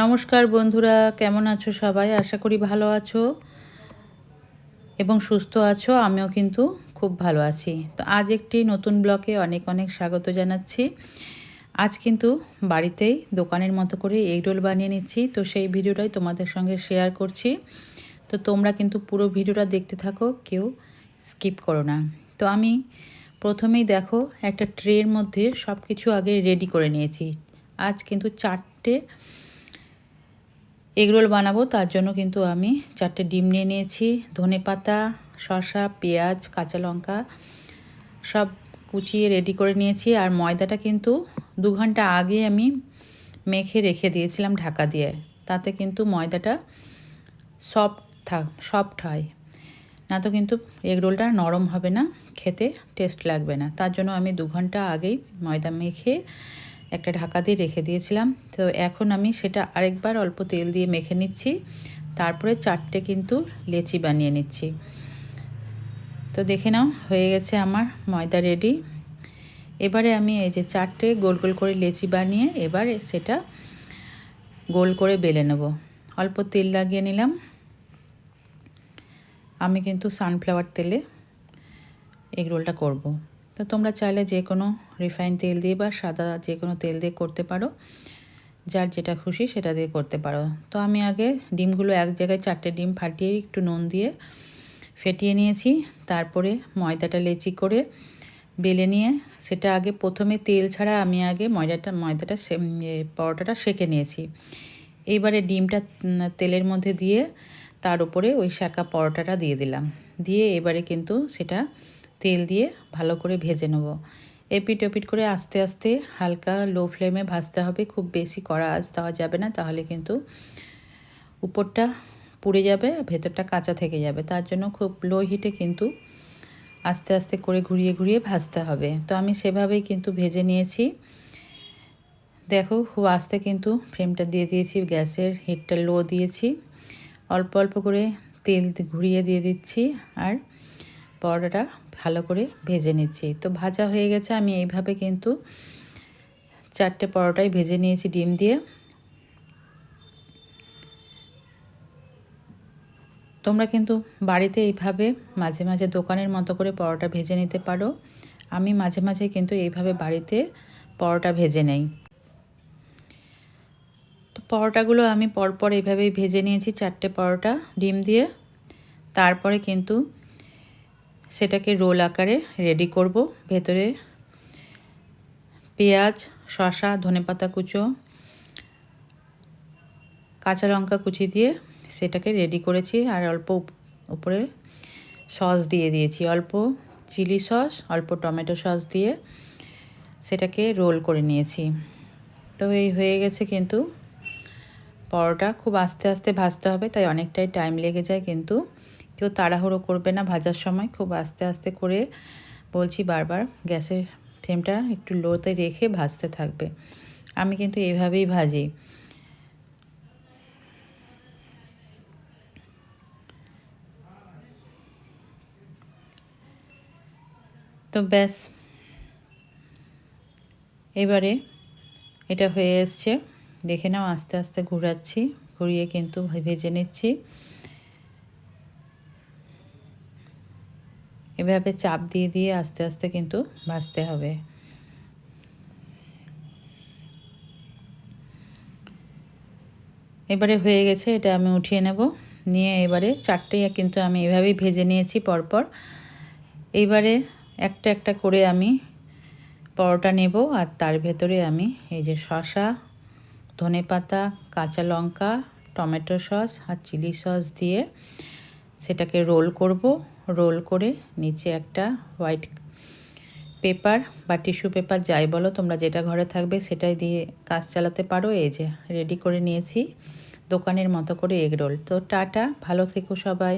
নমস্কার বন্ধুরা, কেমন আছো সবাই? আশা করি ভালো আছো এবং সুস্থ আছো। আমিও কিন্তু খুব ভালো আছি। তো আজ একটি নতুন ব্লকে অনেক অনেক স্বাগত জানাচ্ছি। আজ কিন্তু বাড়িতেই দোকানের মতো করে এগ রোল বানিয়ে নিচ্ছি। তো সেই ভিডিওটাই তোমাদের সঙ্গে শেয়ার করছি। তো তোমরা কিন্তু পুরো ভিডিওটা দেখতে থাকো, কেউ স্কিপ করো না। তো আমি প্রথমেই দেখো, একটা ট্রের মধ্যে সব কিছু আগে রেডি করে নিয়েছি। আজ কিন্তু চারটে এগরোল বানাবো, তার জন্য কিন্তু আমি চারটে ডিম নিয়ে নিয়েছি। ধনে পাতা, শসা, পেঁয়াজ, কাঁচা লঙ্কা সব কুচিয়ে রেডি করে নিয়েছি। আর ময়দাটা কিন্তু দু ঘণ্টা আগে আমি মেখে রেখে দিয়েছিলাম ঢাকা দিয়ে। তাতে কিন্তু ময়দাটা সফট থাক সফট হয়। না তো কিন্তু এগরোলটা নরম হবে না, খেতে টেস্ট লাগবে না। তার জন্য আমি দু ঘণ্টা আগেই ময়দা মেখে একটা ঢাকা দিয়ে রেখে দিয়েছিলাম। তো এখন আমি সেটা আরেকবার অল্প তেল দিয়ে মেখে নিচ্ছি। তারপরে চারটে কিন্তু লেচি বানিয়ে নিচ্ছি। তো দেখে নাও, হয়ে গেছে আমার ময়দা রেডি। এবারে আমি এই যে চারটে গোল গোল করে লেচি বানিয়ে এবারে সেটা গোল করে বেলে নেব। অল্প তেল লাগিয়ে নিলাম। আমি কিন্তু সানফ্লাওয়ার তেলে এগ রোলটা করব। তো তোমরা চাইলে যে কোনো রিফাইন তেল দিয়ে বা সাদা যে কোনো তেল দিয়ে করতে পারো। যার যেটা খুশি সেটা দিয়ে করতে পারো। তো আমি আগে ডিমগুলো এক জায়গায় চারটে ডিম ফাটিয়ে একটু নুন দিয়ে ফেটিয়ে নিয়েছি। তারপরে ময়দাটা লেচি করে বেলে নিয়ে সেটা আগে প্রথমে তেল ছাড়া আমি আগে ময়দাটা ময়দাটা পরোটাটা সেকে নিয়েছি। এইবারে ডিমটা তেলের মধ্যে দিয়ে তার উপরে ওই শাঁকা পরোটাটা দিয়ে দিলাম। দিয়ে এবারে কিন্তু সেটা তেল দিয়ে ভালো করে ভেজে নেব। এপিট ওপিট করে আস্তে আস্তে হালকা লো ফ্লেমে ভাজতে হবে। খুব বেশি কড়া আঁচ দেওয়া যাবে না, তাহলে কিন্তু উপরটা পুড়ে যাবে, ভেতরটা কাঁচা থেকে যাবে। তার জন্য খুব লো হিটে কিন্তু আস্তে আস্তে করে ঘুরিয়ে ঘুরিয়ে ভাজতে হবে। তো আমি সেভাবেই কিন্তু ভেজে নিয়েছি। দেখো খুব আস্তে কিন্তু ফ্লেমটা দিয়ে দিয়েছি, গ্যাসের হিটটা লো দিয়েছি। অল্প অল্প করে তেল ঘুরিয়ে দিয়ে দিচ্ছি। আর পরোটাটা ভালো করে ভেজে নিচ্ছি। তো ভাজা হয়ে গেছে, আমি এইভাবে কিন্তু চারটে পরোটাই ভেজে নিয়েছি ডিম দিয়ে। তোমরা কিন্তু বাড়িতে এইভাবে মাঝে মাঝে দোকানের মতো করে পরোটা ভেজে নিতে পারো। আমি মাঝে মাঝে কিন্তু এইভাবে বাড়িতে পরোটা ভেজে নেই। তো পরোটাগুলো আমি পরপর এইভাবেই ভেজে নিয়েছি চারটে পরোটা ডিম দিয়ে। তারপরে কিন্তু সেটাকে রোল আকারে রেডি করব। ভেতরে পেঁয়াজ, শসা, ধনেপাতা কুচো, কাঁচা লঙ্কা কুচি দিয়ে সেটাকে রেডি করেছি আর অল্প উপরে সস দিয়ে দিয়েছি। অল্প চিলি সস অল্প টমেটো সস দিয়ে সেটাকে রোল করে নিয়েছি। তো এই হয়ে গেছে কিন্তু পরোটা। খুব আস্তে আস্তে ভাজতে হবে, তাই অনেকটাই টাইম লেগে যায় কিন্তু কেউ তাড়াহুড়ো করবে না, ভাজার সময় খুব আস্তে আস্তে করে বলছি বারবার গ্যাসের ফ্লেমটা একটু লোতে রেখে ভাজতে থাকবে। আমি কিন্তু এভাবেই ভাজি। তো ব্যাস। এবারে এটা হয়ে এসছে। দেখে নাও আস্তে আস্তে ঘুরাচ্ছি, ঘুরিয়ে কিন্তু ভেজে নিচ্ছি। এভাবে চাপ দিয়ে দিয়ে আস্তে আস্তে কিন্তু ভাজতে হবে। এবারে হয়ে গেছে, এটা আমি উঠিয়ে নেব। নিয়ে এবারে চারটে কিন্তু আমি এভাবেই ভেজে নিয়েছি পরপর। এইবারে একটা একটা করে আমি পরোটা নেব আর তার ভেতরে আমি এই যে শশা ধনে পাতা কাঁচা লঙ্কা, টমেটো সস আর চিলি সস দিয়ে সেটাকে রোল করব। রোল করে নিচে একটা হোয়াইট পেপার বা টিস্যু পেপার যাই বলো, তোমরা যেটা ঘরে থাকবে সেটাই দিয়ে কাজ চালাতে পারো। এই যে রেডি করে নিয়েছি। দোকানের মতো করে এগরোল তো টাটা, ভালো থেকো সবাই।